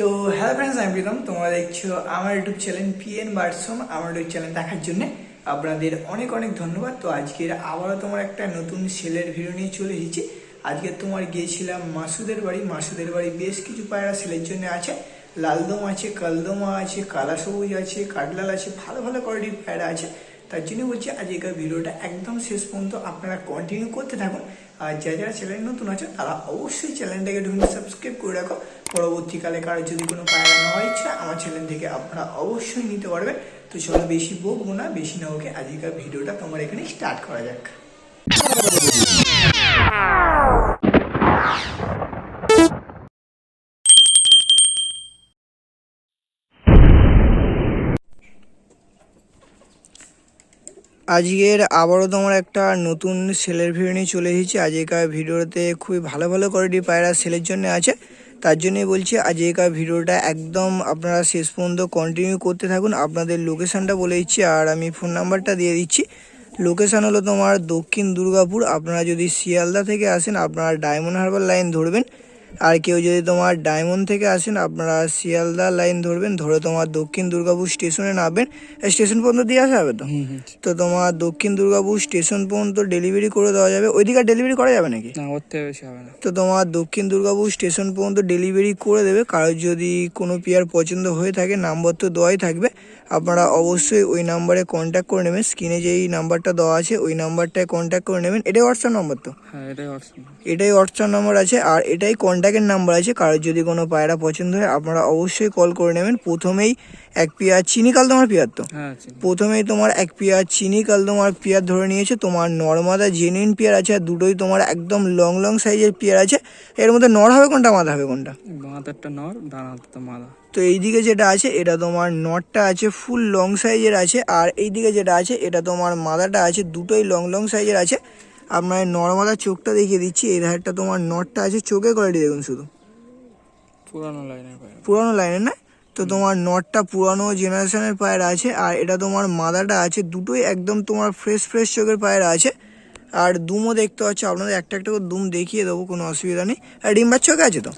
তো hello friends আমি প্রীতম। তোমরা দেখছ আমার ইউটিউব চ্যানেল পিএন বার্সম আমার ইউটিউব চ্যানেল দেখার জন্য আপনাদের অনেক অনেক ধন্যবাদ। তো আজকের আবারও তোমার একটা নতুন সেলের ভিডিও নিয়ে চলে এসেছি। আজকে তোমার গিয়েছিলাম মাসুদের বাড়ি। মাসুদের বাড়ি বেশ কিছু পায়রা সেলের জন্য আছে। লালদম আছে, কালদমা আছে কালা সবুজ আছে কাটলাল আছে, ভালো ভালো কোয়ালিটির পায়রা আছে। তার জন্য বলছি আজকের ভিডিওটা একদম শেষ পর্যন্ত আপনারা কন্টিনিউ করতে থাকুন। আর যারা যারা চ্যানেল নতুন আছে, তারা অবশ্যই চ্যানেলটাকে ঢুকে সাবস্ক্রাইব করে রাখো। পরবর্তীকালে কারও যদি কোনো পায়রা নেওয়া ইচ্ছা আমার চ্যানেল থেকে আপনারা অবশ্যই নিতে পারবেন। তো চলো বেশি বকবো না, বেশি না ওকে আজকের ভিডিওটা তোমার এখানে স্টার্ট করা যাক। আজকের আবারও তোমার একটা নতুন সেলের ভিডিও নিয়ে চলে এসেছি। আজকের ভিডিওতে খুবই ভালো ভালো কোয়ালিটি পায়রা সেলের জন্য আছে। তার জন্যই বলছি আজকের ভিডিওটা একদম আপনারা শেষ পর্যন্ত কন্টিনিউ করতে থাকুন। আপনাদের লোকেশানটা বলে দিচ্ছি আর আমি ফোন নাম্বারটা দিয়ে দিচ্ছি। লোকেশান হলো তোমার দক্ষিণ দুর্গাপুর। আপনারা যদি শিয়ালদা থেকে আসেন, আপনারা ডায়মন্ড হারবার লাইন ধরবেন। আর কেউ যদি তোমার ডায়মন্ড থেকে আসেন আপনারা শিয়ালদা লাইন ধরবেন ধরে তোমার দক্ষিণ দুর্গাপুর স্টেশনে নামবেন। স্টেশন পর্যন্ত দিয়ে আসা হবে তো? তো তোমার দক্ষিণ দুর্গাপুর স্টেশন পর্যন্ত ডেলিভারি করে দেওয়া যাবে। ওইদিকে ডেলিভারি করা যাবে নাকি? না ওর বেশি হবে না। তো তোমার দক্ষিণ দুর্গাপুর স্টেশন পর্যন্ত ডেলিভারি করে দেবে। কারোর যদি কোনো পেয়ার পছন্দ হয়ে থাকে নাম্বার তো দেওয়াই থাকবে। আপনারা অবশ্যই ওই নাম্বারে কন্ট্যাক্ট করে নেবেন। স্ক্রিনে যেই নাম্বারটা দেওয়া আছে ওই নাম্বারটায় কন্ট্যাক্ট করে নেবেন। এটাই হোয়াটসঅ্যাপ নম্বর তো? হ্যাঁ এটাই হোয়াটসঅ্যাপ এটাই হোয়াটসঅ্যাপ নম্বর আছে। আর এটাই কন্ট্যাক্টের নাম্বার আছে। কারোর যদি কোনো পায়রা পছন্দ হয় আপনারা অবশ্যই কল করে নেবেন। প্রথমেই এক পেয়ার চিনি কাল তোমার পেয়ার তো? হ্যাঁ প্রথমেই তোমার এক পেয়ার চিনি কাল তোমার পেয়ার ধরে নিয়েছে। তোমার নর্মাদা জেনুইন পেয়ার আছে আর দুটোই তোমার একদম লং লং সাইজের পেয়ার আছে। এর মধ্যে নর হবে কোনটা মাথা হবে কোনটা? হাতেরটা নর ডান মাদা। তো এইদিকে যেটা আছে এটা তোমার নটটা আছে ফুল লং সাইজের আছে। আর এইদিকে যেটা আছে এটা তোমার মাদাটা আছে দুটোই লং লং সাইজের আছে। আপনার নর্মাদা চোখটা দেখিয়ে দিচ্ছি এর ধারটা তোমার নটটা আছে চোখের কোয়ালিটি দেখুন শুধু। পুরানো লাইনের পুরানো লাইনের না? তো তোমার নটটা পুরানো জেনারেশনের পায়ের আছে আর এটা তোমার মাদাটা আছে দুটোই একদম তোমার ফ্রেশ ফ্রেশ চোখের পায়ের আছে। আর দুমও দেখতে পাচ্ছ আপনাদের একটা একটা করে দুম দেখিয়ে দেবো কোনো অসুবিধা নেই। আর ডিম বাচ্চা ওকে আছে তো?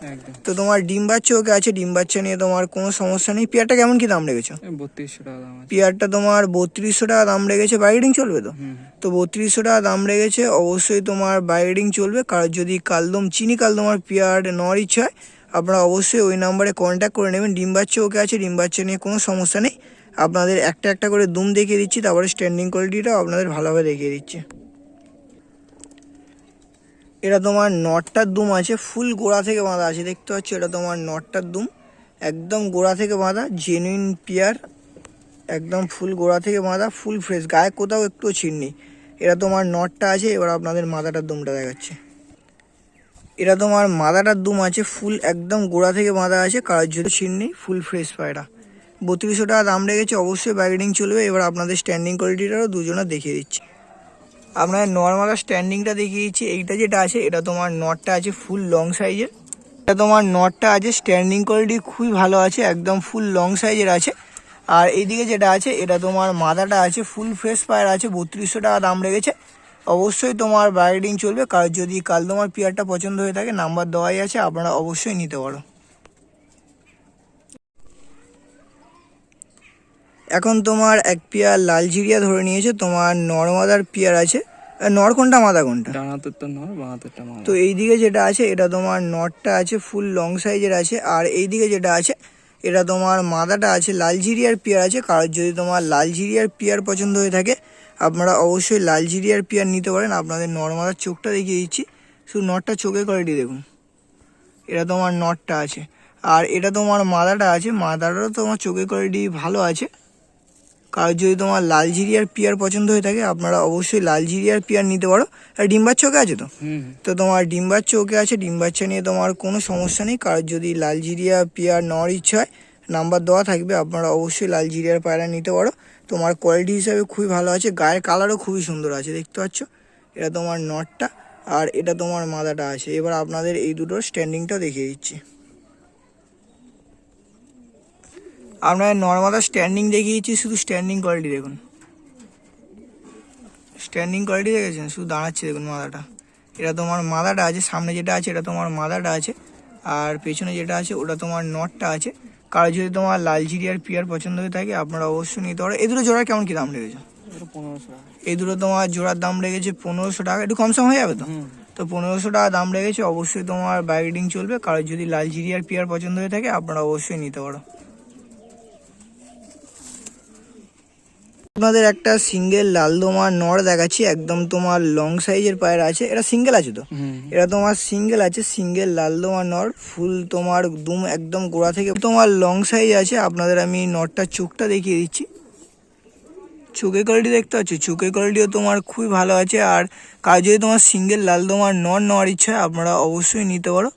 তো তোমার ডিম বাচ্চা ওকে আছে ডিম বাচ্চা নিয়ে তোমার কোনো সমস্যা নেই। পেয়ারটা কেমন কি দাম রেখেছো বত্রিশশো টাকা দাম পেয়ারটা তোমার বত্রিশশো টাকা দাম রেখেছে বাইডিং চলবে তো? তো বত্রিশশো টাকা দাম রেখেছে অবশ্যই তোমার বাইডিং চলবে। কারণ যদি কালদম চিনি কালদম আর পেয়ার নেওয়ার ইচ্ছা হয় আপনারা অবশ্যই ওই নাম্বারে কন্ট্যাক্ট করে নেবেন। ডিম বাচ্চা ওকে আছে ডিম বাচ্চা নিয়ে কোনো সমস্যা নেই। আপনাদের একটা একটা করে দুম দেখিয়ে দিচ্ছি তারপরে স্ট্যান্ডিং কোয়ালিটিটাও আপনাদের ভালোভাবে দেখিয়ে দিচ্ছি। এটা তোমার নটটার দুম আছে ফুল গোড়া থেকে বাঁধা আছে, দেখতে পাচ্ছ? এটা তোমার নটটার দুম, একদম গোড়া থেকে বাঁধা জেনুইন পিয়ার একদম ফুল গোড়া থেকে বাঁধা ফুল ফ্রেশ গায়ে কোথাও একটু নেই। এটা তোমার নটটা আছে, এবার আপনাদের মাথাটার দুমটা দেখাচ্ছে। এটা তোমার মাথাটার দুম আছে ফুল একদম গোড়া থেকে বাঁধা আছে, কারোর জন্য নেই ফুল ফ্রেশ পায়রা। বত্রিশশো টাকা দাম রেখেছে, অবশ্যই ব্যাগেডিং চলবে, এবার আপনাদের স্ট্যান্ডিং কোয়ালিটিটাও দুজনে দেখিয়ে দিচ্ছি। আপনার নর্মাল স্ট্যান্ডিংটা দেখিয়েছি এইটা যেটা আছে, এটা তোমার নটটা আছে ফুল লং সাইজের এটা তোমার নটটা আছে স্ট্যান্ডিং কোয়ালিটি খুবই ভালো আছে, একদম ফুল লং সাইজের আছে। আর এইদিকে যেটা আছে, এটা তোমার মাথাটা আছে ফুল ফ্রেশ পায়ের আছে, বত্রিশশো টাকা দাম রেখেছে। অবশ্যই তোমার বাইডিং চলবে। কার যদি কাল তোমার পিয়ারটা পছন্দ হয়ে থাকে নাম্বার দেওয়াই আছে, আপনারা অবশ্যই নিতে পারো। এখন তোমার এক পেয়ার লালজিরিয়া ধরে নিয়েছে তোমার নর্মাদার পেয়ার আছে। নর কোনটা মাদা কোনটা? ডান হাতেরটা নর বাঁ হাতেরটা মাদা। তো এইদিকে যেটা আছে এটা তোমার নটটা আছে ফুল লং সাইজের আছে আর এইদিকে যেটা আছে এটা তোমার মাদাটা আছে লালজিরিয়ার পেয়ার আছে। কারোর যদি তোমার লালজিরিয়ার পেয়ার পছন্দ হয়ে থাকে আপনারা অবশ্যই লালজিরিয়ার পেয়ার নিতে পারেন। আপনাদের নর্মাদার চোখটা দেখিয়ে দিচ্ছি। শুধু নটটা চোখে কোয়ালিটি দেখুন। এটা তোমার নটটা আছে। আর এটা তোমার মাদাটা আছে মাদাটারও তোমার চোখে কোয়ালিটি ভালো আছে। কারোর যদি তোমার লাল লালজিরিয়ার পেয়ার পছন্দ হয়ে থাকে আপনারা অবশ্যই লাল লালজিরিয়ার পেয়ার নিতে পারো। আর ডিম্বার চোখে আছে তো? তো তোমার ডিম্বার চোখে আছে ডিম বাচ্চা নিয়ে তোমার কোনো সমস্যা নেই। কারোর যদি লাল লালজিরিয়া পেয়ার নেওয়ার ইচ্ছা হয় নাম্বার দেওয়া থাকবে আপনারা অবশ্যই লাল লালজিরিয়ার পায়রা নিতে পারো। তোমার কোয়ালিটি হিসাবে খুবই ভালো আছে গায়ের কালারও খুবই সুন্দর আছে দেখতে পাচ্ছ? এটা তোমার নটটা আর এটা তোমার মাদাটা আছে। এবার আপনাদের এই দুটোর স্ট্যান্ডিংটা দেখিয়ে দিচ্ছি। আপনার নর্মাদা স্ট্যান্ডিং দেখিয়েছি শুধু স্ট্যান্ডিং কোয়ালিটি দেখুন। স্ট্যান্ডিং কোয়ালিটি দেখেছেন? শুধু দাঁড়াচ্ছে দেখুন মাদাটা এটা তোমার মাদাটা আছে সামনে যেটা আছে এটা তোমার মাদাটা আছে আর পেছনে যেটা আছে ওটা তোমার নটটা আছে। কারও যদি তোমার লালচিরি আর পিয়ার পছন্দ হয়ে থাকে আপনারা অবশ্যই নিতে পারো। এই দুটো জোড়া কেমন কি দাম লেগেছে এই দুটো তোমার জোড়ার দাম লেগেছে পনেরোশো টাকা। একটু কম সম হয়ে যাবে তো? তো পনেরোশো টাকা দাম লেগেছে অবশ্যই তোমার বাইডিং চলবে। কারও যদি লালচিরি আর পিয়ার পছন্দ হয়ে থাকে আপনারা অবশ্যই নিতে পারো। আপনাদের একটা সিঙ্গেল লালদোমা নড় দেখাচ্ছি একদম তোমার লং সাইজের পায়ের আছে। এটা সিঙ্গেল আছে তো? এটা তোমার সিঙ্গেল আছে সিঙ্গেল লালদোমা নড় ফুল তোমার দুম একদম গোড়া থেকে তোমার লং সাইজ আছে। আপনাদের আমি নটটার চোখটা দেখিয়ে দিচ্ছি। চোখের কোয়ালিটি দেখতে পাচ্ছ? চোখের কোয়ালিটিও তোমার খুবই ভালো আছে। আর কাজ যদি তোমার সিঙ্গেল লালদোমার নড় নেওয়ার ইচ্ছা আপনারা অবশ্যই নিতে পারো।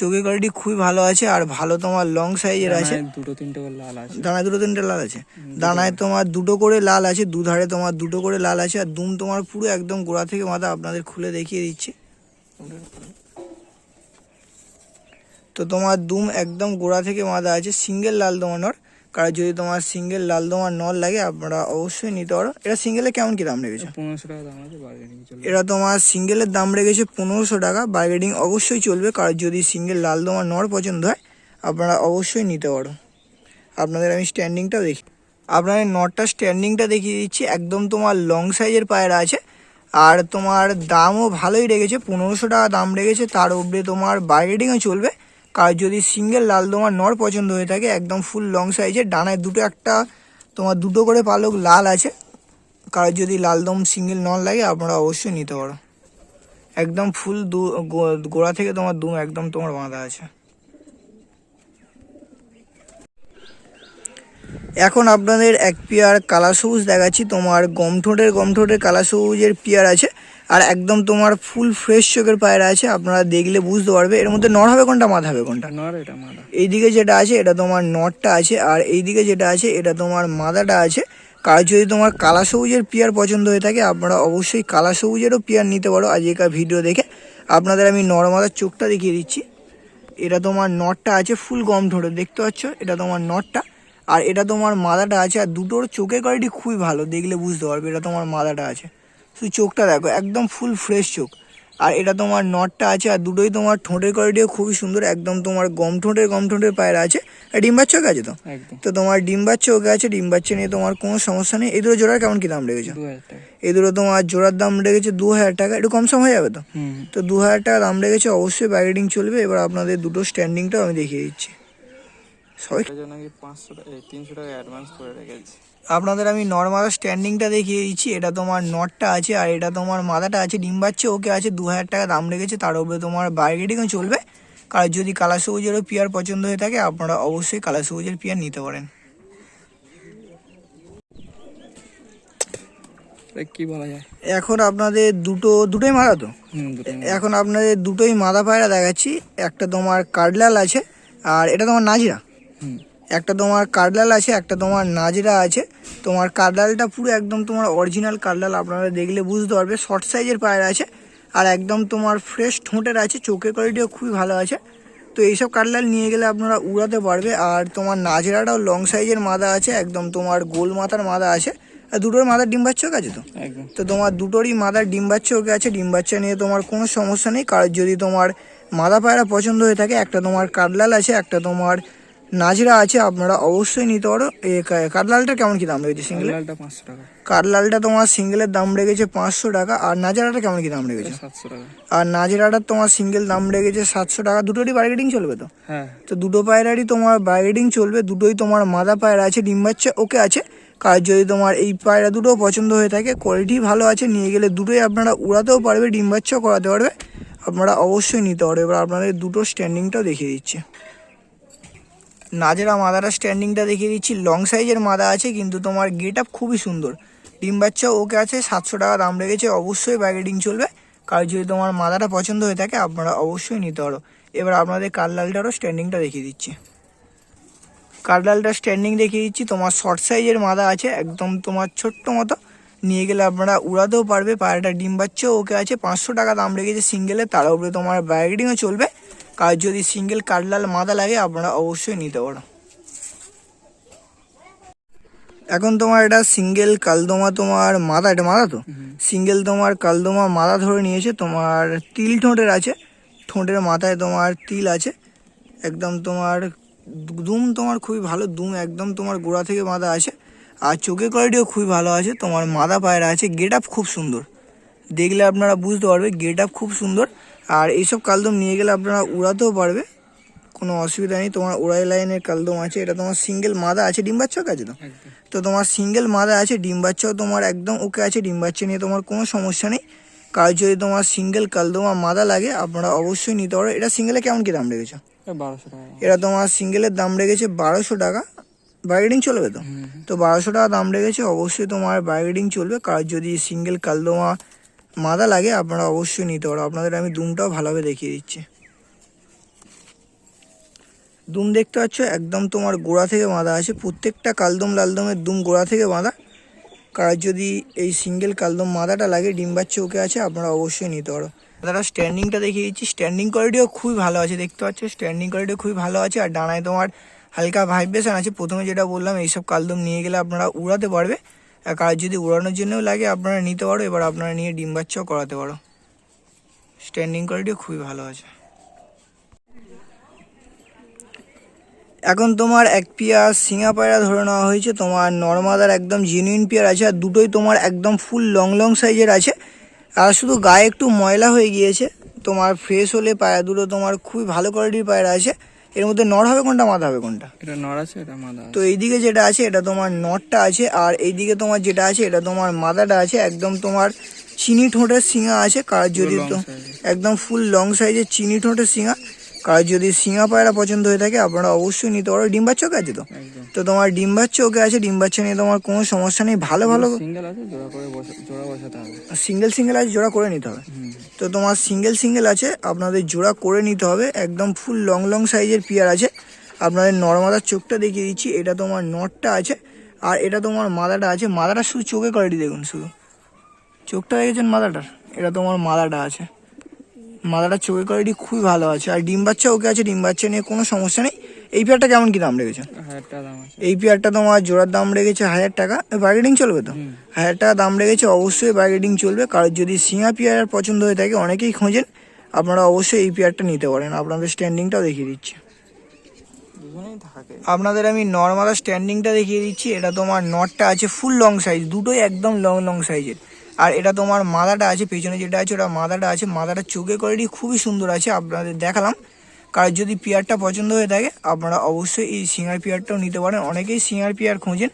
চোখের কোয়ালিটি খুবই ভালো আছে আর ভালো তোমার লং সাইজের আছে। দুটো তিনটে করে লাল আছে। দানায় দুটো তিনটে লাল আছে। দানায় তোমার দুটো করে লাল আছে দুধারে তোমার দুটো করে লাল আছে আর দুম তোমার পুরো একদম গোড়া থেকে মাথা আপনাদের খুলে দেখিয়ে দিচ্ছি। তো তোমার দুম একদম গোড়া থেকে মাথা আছে সিঙ্গেল লাল দোমা নর। কারণ যদি তোমার সিঙ্গেল লাল দোমা নর লাগে আপনারা অবশ্যই নিতে পারো। এটা সিঙ্গেলে কেমন কি দাম রেখেছে? পনেরোশো টাকা দাম আছে বার্গেনিং এটা তোমার সিঙ্গেলের দাম রেখেছে পনেরোশো টাকা বার্গেনিং অবশ্যই চলবে কারণ যদি সিঙ্গেল লাল দোমা নর পছন্দ হয় আপনারা অবশ্যই নিতে পারো। আপনাদের আমি স্ট্যান্ডিংটা দেখি। আপনাদের নটটা স্ট্যান্ডিংটা দেখিয়ে দিচ্ছি একদম তোমার লং সাইজের পায়রা আছে আর তোমার দামও ভালোই রেখেছে পনেরোশো টাকা দাম রেখেছে তার উপরে তোমার বার্গেনিংও চলবে। কার যদি সিঙ্গেল লাল তোমার নর পছন্দ হয়ে থাকে, একদম ফুল লং সাইজের ডানায় দুটো একটা, তোমার দুটো করে পালক লাল আছে। কারোর যদি লালদম সিঙ্গেল নন লাগে, আপনারা অবশ্যই নিতে পারো। একদম ফুল দু গোড়া থেকে তোমার দুম একদম তোমার বাঁধা আছে। এখন আপনাদের এক পেয়ার কালা সবুজ দেখাচ্ছি। তোমার গমঠোঁটের গমঠোঁটের কালা সবুজের পেয়ার আছে। আর একদম তোমার ফুল ফ্রেশ চোখের পায়রা আছে আপনারা দেখলে বুঝতে পারবে। এর মধ্যে নর হবে কোনটা মাথা হবে কোনটা? নর এটা মাদা এইদিকে যেটা আছে এটা তোমার নটটা আছে আর এইদিকে যেটা আছে এটা তোমার মাদাটা আছে। কার যদি তোমার কালা সবুজের পিয়ার পছন্দ হয়ে থাকে আপনারা অবশ্যই কালা সবুজেরও পিয়ার নিতে পারো। আজকের ভিডিও দেখে আপনাদের আমি নরমাদার চোখটা দেখিয়ে দিচ্ছি। এটা তোমার নটটা আছে ফুল গম ধরে দেখতে পাচ্ছ? এটা তোমার নটটা আর এটা তোমার মাদাটা আছে আর দুটোর চোখের কোয়ালিটি খুবই ভালো দেখলে বুঝতে পারবে এটা তোমার মাদাটা আছে। শুধু চোখটা দেখো একদম ফুল ফ্রেশ চোখ। আর এটা তোমার নটটা আছে আর দুটোই তোমার ঠোঁটের কোয়ালিটিও খুবই সুন্দর একদম তোমার গম ঠোঁটের গম ঠোঁটের পায়রা আছে আর ডিম্বার চোখ আছে তো? তো তোমার ডিম্বার চোখ আছে ডিম্বার চোখ নিয়ে তোমার কোনো সমস্যা নেই। এই দুটো জোড়ার কেমন কি দাম লেগেছে এই দুটো তোমার জোড়ার দাম লেগেছে দু হাজার টাকা একটু কম সম হয়ে যাবে তো? তো দু হাজার টাকা দাম লেগেছে অবশ্যই ব্যাগেটিং চলবে। এবার আপনাদের দুটো স্ট্যান্ডিংটাও আমি দেখিয়ে দিচ্ছি। আপনাদের আমি নর্মাল স্ট্যান্ডিংটা দেখিয়ে দিচ্ছি। এটা তোমার নটটা আছে আর এটা তোমার মাথাটা আছে ডিম ডিম্বাচ্ছে ওকে আছে দু হাজার টাকা দাম লেগেছে তার উপরে তোমার বার্গেটিংও চলবে। কার যদি কালা সবুজেরও পিয়ার পছন্দ হয়ে থাকে আপনারা অবশ্যই কালা সবুজের পিয়ার নিতে পারেন। কি বলা যায়? এখন আপনাদের দুটো দুটোই মারা তো? এখন আপনাদের দুটোই মাদা পায়রা দেখাচ্ছি। একটা তোমার কাঠলাল আছে আর এটা তোমার নাজিরা। একটা তোমার কাঠলাল আছে একটা তোমার নাজরা আছে। তোমার কাঠলালটা পুরো একদম তোমার অরিজিনাল কাঠলাল আপনারা দেখলে বুঝতে পারবে। শর্ট সাইজের পায়রা আছে আর একদম তোমার ফ্রেশ ঠোঁটের আছে চোখের কোয়ালিটিও খুবই ভালো আছে। তো এইসব কাঠলাল নিয়ে গেলে আপনারা উড়াতে পারবে আর তোমার নাজরাটাও লং সাইজের মাদা আছে একদম তোমার গোল মাথার মাদা আছে। আর দুটোর মাদার ডিম্বার চোখ আছে তো? তো তোমার দুটোরই মাদার ডিম বাচ্চা ওকে আছে ডিম বাচ্চা নিয়ে তোমার কোনো সমস্যা নেই। কারোর যদি তোমার মাদা পায়রা পছন্দ হয়ে থাকে একটা তোমার কাটলাল আছে একটা তোমার নাজরা আছে আপনারা অবশ্যই নিতে পারো। এ কা- কেমন কি দাম রেখেছে সিঙ্গেল লালটা পাঁচশো টাকা। কাটলালটা তোমার সিঙ্গেলের দাম রেখেছে পাঁচশো টাকা আর নাজরাটা কেমন কি দাম রেখেছে? সাতশো টাকা। আর নাজরাটার তোমার সিঙ্গেল দাম রেখেছে সাতশো টাকা। দুটোরই বার্গেটিং চলবে তো? হ্যাঁ। তো দুটো পায়রারই তোমার বার্গেটিং চলবে দুটোই তোমার মাদা পায়রা আছে ডিম বাচ্চা ওকে আছে। কার যদি তোমার এই পায়রা দুটো পছন্দ হয়ে থাকে কোয়ালিটি ভালো আছে নিয়ে গেলে দুটোই আপনারা উড়াতেও পারবে ডিম বাচ্চাও করাতে পারবে। আপনারা অবশ্যই নিতে পারবে এবার আপনাদের দুটো স্ট্যান্ডিংটাও দেখিয়ে দিচ্ছে। নাজেরা মাদারা স্ট্যান্ডিংটা দেখিয়ে দিচ্ছি। লং সাইজের মাদা আছে, কিন্তু তোমার গেট আপ খুবই সুন্দর। ডিম বাচ্চা ওকে আছে, সাতশো টাকা দাম রেখেছে, অবশ্যই ব্যাগেটিং চলবে। কার যদি তোমার মাদাটা পছন্দ হয়ে থাকে, আপনারা অবশ্যই নিতে পারো। এবার আপনাদের কারলালটারও স্ট্যান্ডিংটা দেখিয়ে দিচ্ছি। কারলালটার স্ট্যান্ডিং দেখিয়ে দিচ্ছি। তোমার শর্ট সাইজের মাদা আছে, একদম তোমার ছোট্ট মতো। নিয়ে গেলে আপনারা উড়াতেও পারবে। পায়রাটা ডিম বাচ্চাও ওকে আছে, পাঁচশো টাকা দাম রেখেছে সিঙ্গেলে তার উপরে তোমার ব্যাগডিংও চলবে। কার যদি সিঙ্গেল কাটলাল মাদা লাগে আপনারা অবশ্যই নিতে পারো। এখন তোমার এটা সিঙ্গেল কালদমা তোমার মাদা এটা মাদা তো? সিঙ্গেল তোমার কালদমা মাদা ধরে নিয়েছে তোমার তিল ঠোঁটের আছে। ঠোঁটের মাথায় তোমার তিল আছে। একদম তোমার দুম তোমার খুবই ভালো দুম একদম তোমার গোড়া থেকে বাঁধা আছে। আর চোখের কোয়ালিটিও খুবই ভালো আছে তোমার মাদা পায়রা আছে। গেট আপ খুব সুন্দর। দেখলে আপনারা বুঝতে পারবে গেট আপ খুব সুন্দর। আর এইসব কালদম নিয়ে গেলে আপনারা উড়াতেও পারবে। কোনো অসুবিধা নেই তোমার উড়াই লাইনের কালদম আছে এটা তোমার সিঙ্গেল মাদা আছে ডিম বাচ্চাও আছে তো তো তোমার সিঙ্গেল মাদা আছে ডিম বাচ্চাও তোমার একদম ওকে আছে ডিম বাচ্চা নিয়ে তোমার কোনো সমস্যা নেই। কার যদি তোমার সিঙ্গেল কালদমা মাদা লাগে আপনারা অবশ্যই নিতে পারো। এটা সিঙ্গেলে কেমন কি দাম রেখেছো? এটা তোমার সিঙ্গেলের দাম রেখেছে বারোশো টাকা। বার্গেনিং চলবে তো? তো বারোশো টাকা দাম রেখেছে অবশ্যই তোমার বার্গেনিং চলবে। কার যদি সিঙ্গেল কালদমা মাদা লাগে, আপনারা অবশ্যই নিতে পারো। আপনাদের আমি দুমটাও ভালোভাবে দেখিয়ে দিচ্ছি। দুম দেখতে পাচ্ছ, একদম তোমার গোড়া থেকে বাঁধা আছে। প্রত্যেকটা কালদম লালদমের দুম গোড়া থেকে বাঁধা। কার যদি এই সিঙ্গেল কালদম মাদাটা লাগে ডিম বাচ্চা ওকে আছে, আপনারা অবশ্যই নিতে পারো। দাদা স্ট্যান্ডিংটা দেখিয়ে দিচ্ছি। স্ট্যান্ডিং কোয়ালিটিও খুবই ভালো আছে, দেখতে পাচ্ছ? স্ট্যান্ডিং কোয়ালিটিও খুবই ভালো আছে। আর ডানায় তোমার হালকা ভাইব্রেশন আছে। প্রথমে যেটা বললাম, এইসব কালদম নিয়ে গেলে আপনারা উড়াতে পারবে। কার যদি উড়ানোর জন্যও লাগে, আপনারা নিতে পারো। এবার আপনারা নিয়ে ডিম বাচ্চাও করাতে পারো। স্ট্যান্ডিং কোয়ালিটিও খুবই ভালো আছে। এখন তোমার এক পেয়ার সিঙা পায়রা ধরে নেওয়া হয়েছে। তোমার নর্মাদার একদম জেনুইন পেয়ার আছে, আর দুটোই তোমার একদম ফুল লং লং সাইজের আছে। আর শুধু গায়ে একটু ময়লা হয়ে গিয়েছে। তোমার ফ্রেশ হলে পায়রা দুটো তোমার খুবই ভালো কোয়ালিটির পায়রা আছে। এর মধ্যে নর হবে কোনটা মাদা হবে কোনটা? এটা নর আছে এটা মাদা তো এইদিকে যেটা আছে এটা তোমার নরটা আছে আর এইদিকে তোমার যেটা আছে এটা তোমার মাদাটা আছে একদম তোমার চিনি ঠোঁটের সিঙা আছে কার যদি তো একদম ফুল লং সাইজের চিনি ঠোঁটের সিঙা কার যদি সিঙা পায়রা পছন্দ হয়ে থাকে আপনারা অবশ্যই নিতে পারো। ডিম বাচ্চা ওকে আছে তো? তো তোমার ডিম বাচ্চা ওকে আছে ডিম বাচ্চা নিয়ে তোমার কোনো সমস্যা নেই ভালো ভালো। সিঙ্গেল আছে জোড়া করে জোড়া বসাতে হবে। সিঙ্গেল সিঙ্গেল আছে জোড়া করে নিতে হবে। তো তোমার সিঙ্গেল সিঙ্গেল আছে আপনাদের জোড়া করে নিতে হবে। একদম ফুল লং লং সাইজের পিয়ার আছে। আপনাদের নর্মাদার চোখটা দেখিয়ে দিচ্ছি এটা তোমার নটটা আছে আর এটা তোমার মাদাটা আছে। মাদাটা শুধু চোখে কোয়ালিটি দেখুন শুধু। চোখটা দেখেছেন মাদাটার? এটা তোমার মাদাটা আছে। মাদাটার চোখের কোয়ালিটি খুবই ভালো আছে। আর ডিম বাচ্চা ওকে আছে ডিম বাচ্চা নিয়ে কোনো সমস্যা নেই। এই পেয়ারটা কেমন কি দাম রেখেছে? এই পেয়ারটা তোমার জোড়ার দাম রেখেছে হাজার টাকা। বার্গেটিং চলবে তো? হাজার টাকা দাম রেখেছে অবশ্যই বার্গেটিং চলবে। কারোর যদি সিঙা পেয়ার পছন্দ হয়ে থাকে অনেকেই খোঁজেন। আপনারা অবশ্যই এই পেয়ারটা নিতে পারেন। আপনাদের স্ট্যান্ডিংটাও দেখিয়ে দিচ্ছি। আপনাদের আমি নর্মাল স্ট্যান্ডিংটা দেখিয়ে দিচ্ছি। এটা তোমার নটটা আছে ফুল লং সাইজ দুটোই একদম লং লং সাইজের আর এটা তোমার মাদাটা আছে, পেছনে যেটা আছে ওটা মাদাটা আছে। মাদাটা চোখে কোয়ালিটি খুবই সুন্দর আছে, আপনাদের দেখালাম। কারণ যদি পেয়ারটা পছন্দ হয়ে থাকে, আপনারা অবশ্যই এই সিঙ্গার পেয়ারটাও নিতে পারেন। অনেকেই সিঙ্গার পেয়ার খুঁজেন।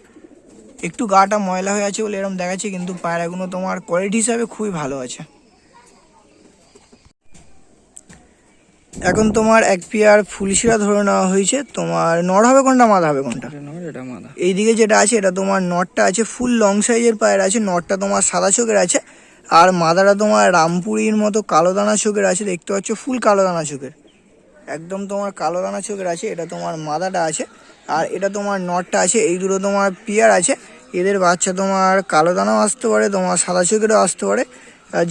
একটু গাটা ময়লা হয়ে আছে বলে এরকম দেখাচ্ছে, কিন্তু পায়রাগুলো তোমার কোয়ালিটি হিসাবে খুবই ভালো আছে। এখন তোমার এক পেয়ার ফুলশিরা ধরে নেওয়া হয়েছে। তোমার নর হবে কোনটা? মাদা হবে কোনটা? এটা এইদিকে যেটা আছে এটা তোমার নটটা আছে ফুল লং সাইজের পায়ের আছে নটটা তোমার সাদা চোখের আছে আর মাদাটা তোমার রামপুরির মতো কালো দানা চোখের আছে দেখতে পাচ্ছ ফুল কালো দানা চোখের। একদম তোমার কালো দানা চোখের আছে এটা তোমার মাদাটা আছে আর এটা তোমার নটটা আছে এই দুটো তোমার পিয়ার আছে এদের বাচ্চা তোমার কালো দানাও আসতে পারে তোমার সাদা চোখেরও আসতে পারে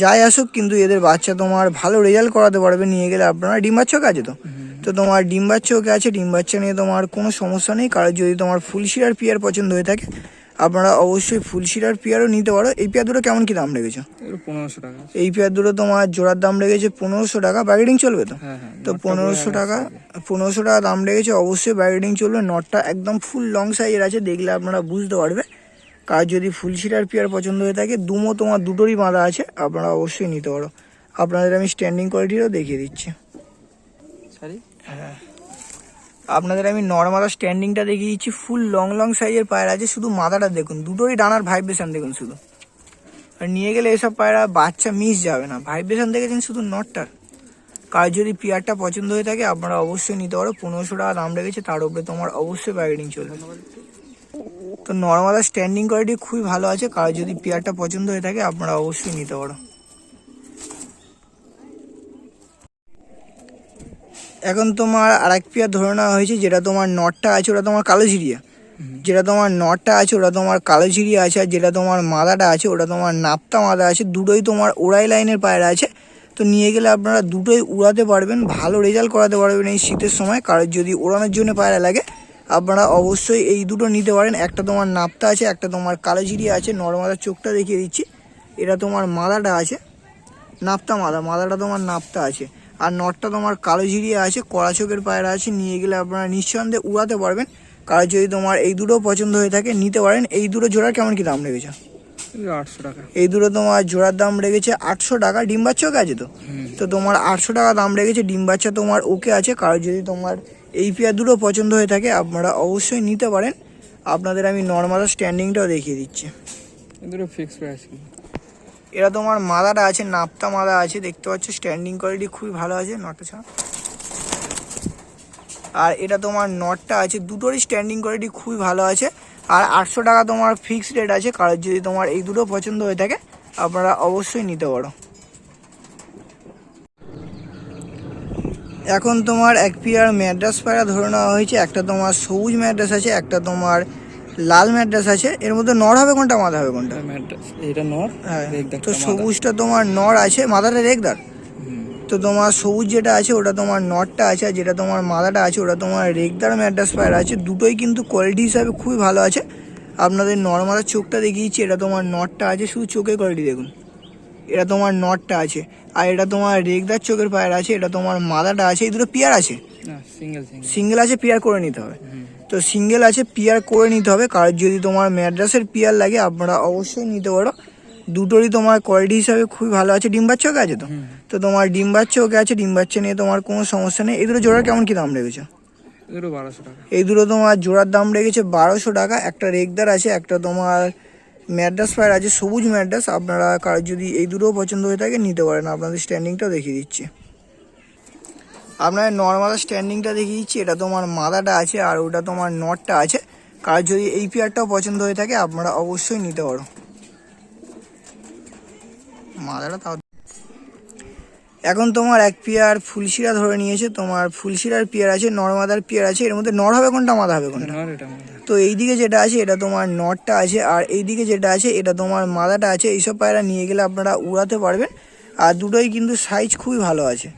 যাই আসুক কিন্তু এদের বাচ্চা তোমার ভালো রেজাল্ট করাতে পারবে নিয়ে গেলে আপনারা ডিম বাচ্চা আছে তো। তো তোমার ডিম বাচ্চা ওকে আছে ডিম বাচ্চা নিয়ে তোমার কোনো সমস্যা নেই। কারণ যদি তোমার ফুলশিরার পিয়ার পছন্দ হয়ে থাকে আপনারা অবশ্যই ফুলশিরার পিয়ারও নিতে পারো। এই পেয়ার দুটো কেমন কি দাম রেখেছো? পনেরোশো টাকা এই পেয়ার দুটো তোমার জোড়ার দাম রেখেছে পনেরোশো টাকা বার্গেটিং চলবে তো? হ্যাঁ হ্যাঁ তো পনেরোশো টাকা পনেরোশো টাকা দাম রেখেছে অবশ্যই বার্গেটিং চলবে। নটটা একদম ফুল লং সাইজের আছে দেখলে আপনারা বুঝতে পারবে। কার যদি ফুলশিরার পেয়ার পছন্দ হয়ে থাকে দুমো তোমার দুটোরই বাঁধা আছে আপনারা অবশ্যই নিতে পারো। আপনাদের আমি স্ট্যান্ডিং কোয়ালিটিও দেখিয়ে দিচ্ছি। সরি হ্যাঁ। আপনাদের আমি নর্মাল স্ট্যান্ডিংটা দেখিয়ে দিচ্ছি ফুল লং লং সাইজের পায়রা আছে শুধু মাথাটা দেখুন দুটোই ডানার ভাইব্রেশন দেখুন শুধু। আর নিয়ে গেলে এসব পায়রা বাচ্চা মিস যাবে না ভাইব্রেশন দেখেছেন শুধু নটটার কার যদি পেয়ারটা পছন্দ হয়ে থাকে আপনারা অবশ্যই নিতে পারো পনেরোশো টাকা দাম রেখেছে তার উপরে তোমার অবশ্যই বার্গেনিং চলবে। তো নর্মাল স্ট্যান্ডিং কোয়ালিটি খুবই ভালো আছে। কার যদি পেয়ারটা পছন্দ হয়ে থাকে আপনারা অবশ্যই নিতে পারো। এখন তোমার আর এক পেয়ার ধরে নেওয়া হয়েছে যেটা তোমার নটটা আছে ওটা তোমার কালো ঝিরিয়া যেটা তোমার নটটা আছে ওটা তোমার কালো ঝিরিয়া আছে আর যেটা তোমার মাদাটা আছে ওটা তোমার নাপ্তা মাদা আছে দুটোই তোমার ওড়াই লাইনের পায়রা আছে। তো নিয়ে গেলে আপনারা দুটোই উড়াতে পারবেন ভালো রেজাল্ট করাতে পারবেন এই শীতের সময়। কারোর যদি ওড়ানোর জন্য পায়রা লাগে আপনারা অবশ্যই এই দুটো নিতে পারেন। একটা তোমার নাপ্তা আছে একটা তোমার কালো ঝিরিয়া আছে। নর্মাদার চোখটা দেখিয়ে দিচ্ছি। এটা তোমার মাদাটা আছে। নাপ্তা মাদা মাদাটা তোমার নাপ্তা আছে। আর নটটা তোমার কালো জিরিয়ে আছে কড়া চোখের পায়রা আছে। নিয়ে গেলে আপনারা নিঃসন্দেহে উড়াতে পারবেন। কারণ যদি তোমার এই দুটো পছন্দ হয়ে থাকে নিতে পারেন। এই দুটো জোড়ার কেমন কি দাম লেগেছে? আটশো টাকা। এই দুটো তোমার জোড়ার দাম লেগেছে আটশো টাকা। ডিম বাচ্চা ওকে আছে তো? তো তোমার আটশো টাকা দাম লেগেছে। ডিম বাচ্চা তোমার ওকে আছে। কারণ যদি তোমার এই পেয়ার দুটো পছন্দ হয়ে থাকে আপনারা অবশ্যই নিতে পারেন। আপনাদের আমি নর্মাল স্ট্যান্ডিংটাও দেখিয়ে দিচ্ছি। ফিক্স প্রাইস এরা তোমার মাদাটা আছে নাপ্তা মাদা আছে দেখতে পাচ্ছ স্ট্যান্ডিং কোয়ালিটি খুবই ভালো আছে নটটা ছাড়া। আর এটা তোমার নটটা আছে দুটোরই স্ট্যান্ডিং কোয়ালিটি খুবই ভালো আছে। আর আটশো টাকা তোমার ফিক্সড রেট আছে কারোর যদি তোমার এই দুটো পছন্দ হয়ে থাকে আপনারা অবশ্যই নিতে পারো। এখন তোমার এক পেয়ার ম্যাড্রাস পায়রা ধরে নেওয়া হয়েছে একটা তোমার সবুজ ম্যাড্রাস আছে একটা তোমার লাল ম্যাড্রাস আছে। এর মধ্যে নর হবে কোনটা? মাথা হবে কোনটা? এটা নর? হ্যাঁ। তো সবুজটা তোমার নর আছে মাদাটা রেগদার তো তোমার সবুজ যেটা আছে ওটা তোমার নটটা আছে আর যেটা তোমার মাদাটা আছে ওটা তোমার রেগদার ম্যাড্রাস পায়রা আছে। দুটোই কিন্তু কোয়ালিটি হিসাবে খুবই ভালো আছে। আপনাদের নর্মালের চোখটা দেখিয়েছি এটা তোমার নটটা আছে শুধু চোখের কোয়ালিটি দেখুন। এটা তোমার নটটা আছে আর এটা তোমার রেগদার চোখের পায়ের আছে এটা তোমার মাদাটা আছে এই দুটো পিয়ার আছে। সিঙ্গেল আছে পিয়ার করে নিতে হবে। তো সিঙ্গেল আছে পিয়ার করে নিতে হবে কারণ যদি তোমার ম্যাড্রাসের পিয়ার লাগে আপনারা অবশ্যই নিতে পারো। দুটোরই তোমার কোয়ালিটি হিসাবে খুবই ভালো আছে ডিম বাচ্চা ওকে আছে তো? তো তোমার ডিম বাচ্চা ওকে আছে ডিম বাচ্চা নিয়ে তোমার কোনো সমস্যা নেই। এই দুটো জোড়ার কেমন কি দাম রেখেছে? এই দুটো তোমার জোড়ার দাম রেখেছে বারোশো টাকা একটা রেগদার আছে একটা তোমার ম্যাড্রাস ফায়ার আছে সবুজ ম্যাড্রাস, আপনারা কার যদি এই দুটোও পছন্দ হয়ে থাকে নিতে পারেন। আপনাদের স্ট্যান্ডিংটাও দেখিয়ে দিচ্ছি। আপনার নর্মাল স্ট্যান্ডিংটা দেখিয়ে দিচ্ছি। এটা তোমার মাদাটা আছে আর ওটা তোমার নটটা আছে। কার যদি এই পেয়ারটাও পছন্দ হয়ে থাকে, আপনারা অবশ্যই নিতে পারো। মাদাটা তাও এখন তোমার এক পেয়ার ফুলশিরা ধরে নিয়েছে তোমার ফুলশিরার পেয়ার আছে নর্মাদার পেয়ার আছে এর মধ্যে নর হবে কোনটা মাদা হবে কোনটা? তো এইদিকে যেটা আছে এটা তোমার নরটা আছে আর এইদিকে যেটা আছে এটা তোমার মাদাটা আছে এইসব পায়রা নিয়ে গেলে আপনারা উড়াতে পারবেন আর দুটোই কিন্তু সাইজ খুবই ভালো আছে।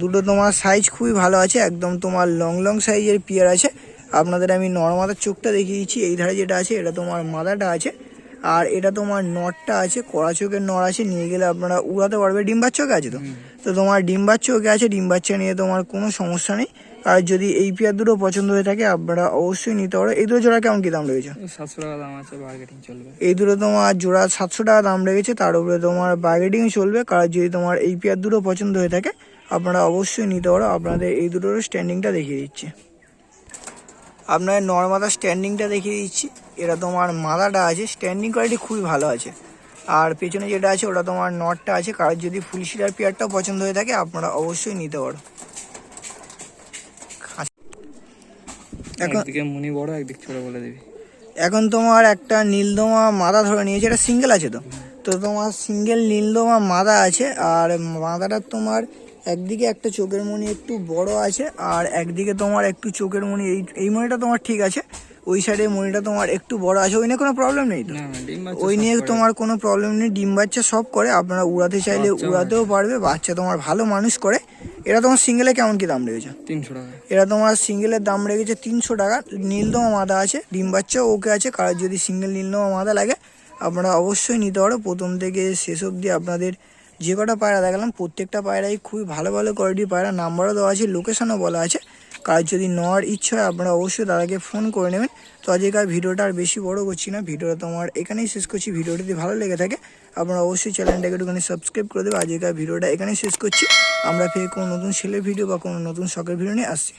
দুটো তোমার সাইজ খুবই ভালো আছে একদম তোমার লং লং সাইজের পিয়ার আছে। আপনাদের আমি নর্মাদার চোখটা দেখিয়ে দিচ্ছি এই ধারে যেটা আছে এটা তোমার মাদাটা আছে। আর এটা তোমার নটটা আছে কড়া চোখের নর আছে নিয়ে গেলে আপনারা উড়াতে পারবে। ডিম বাচ্চাকে আছে তো? তো তোমার ডিম বাচ্চা ওকে আছে ডিম বাচ্চা নিয়ে তোমার কোনো সমস্যা নেই। আর যদি এই পেয়ার দুটো পছন্দ হয়ে থাকে আপনারা অবশ্যই নিতে পারো। এই দুটো জোড়া কেমন কি দাম রয়েছে সাতশো টাকা দাম আছে বার্গেটিং চলবে। এই দুটো তোমার জোড়া সাতশো টাকা দাম রেখেছে তার উপরে তোমার বার্গেটিং চলবে। কারণ যদি তোমার এই পেয়ার দুটো পছন্দ হয়ে থাকে আপনারা অবশ্যই নিতে পারো। আপনাদের এই দুটোর স্ট্যান্ডিংটা দেখিয়ে দিচ্ছি। আপনার নর্মাদার স্ট্যান্ডিংটা দেখিয়ে দিচ্ছি। এটা তোমার মাদাটা আছে স্ট্যান্ডিং কোয়ালিটি খুবই ভালো আছে। আর পেছনে যেটা আছে ওটা তোমার নটটা আছে। কারোর যদি ফুলশিরার পেয়ারটাও পছন্দ হয়ে থাকে আপনারা অবশ্যই নিতে পারো। এখন মুনি বড় একদিক ছোট বলে দিবি। এখন তোমার একটা নীলদমা মাদা ধরে নিয়েছে এটা সিঙ্গেল আছে তো। তো তোমার সিঙ্গেল নীলদমা মাদা আছে আর মাদাটার তোমার একদিকে একটা চোখের মণি একটু বড় আছে আর একদিকে তোমার একটু চোখের মণি এই এই মণিটা তোমার ঠিক আছে। ওই সাইডে মণিটা তোমার একটু বড় আছে ওই নিয়ে কোনো প্রবলেম নেই তো? বাচ্চা ওই নিয়ে তোমার কোনো প্রবলেম নেই ডিম বাচ্চা সব করে আপনারা উড়াতে চাইলে উড়াতেও পারবে বাচ্চা তোমার ভালো মানুষ করে। এটা তোমার সিঙ্গেলে কেমন কি দাম রেখেছে? তিনশো টাকা। এরা তোমার সিঙ্গেলের দাম রেখেছে তিনশো টাকা নীলদমা মাদা আছে ডিম বাচ্চাও ওকে আছে কারোর যদি সিঙ্গেল নীলদমা মাদা লাগে আপনারা অবশ্যই নিতে পারো। প্রথম থেকে শেষ অবধি আপনাদের যে কটা পায়রা দেখালাম, প্রত্যেকটা পায়রাই খুবই ভালো ভালো কোয়ালিটির পায়রা। নাম্বারও দেওয়া আছে লোকেশনও বলা আছে। কার যদি নেওয়ার ইচ্ছা হয়, আপনারা অবশ্যই দাদাকে ফোন করে নেবেন। তো আজকের ভিডিওটা আর বেশি বড় করছি না। ভিডিওটা তোমার এখানেই শেষ করছি। ভিডিওটা যদি ভালো লেগে থাকে, আপনারা অবশ্যই চ্যানেলটাকে একটুখানি সাবস্ক্রাইব করে দেবে আজকের ভিডিওটা এখানেই শেষ করছি। আমরা ফের কোনো নতুন ছেলের ভিডিও বা কোনো নতুন শখের ভিডিও নিয়ে আসছি।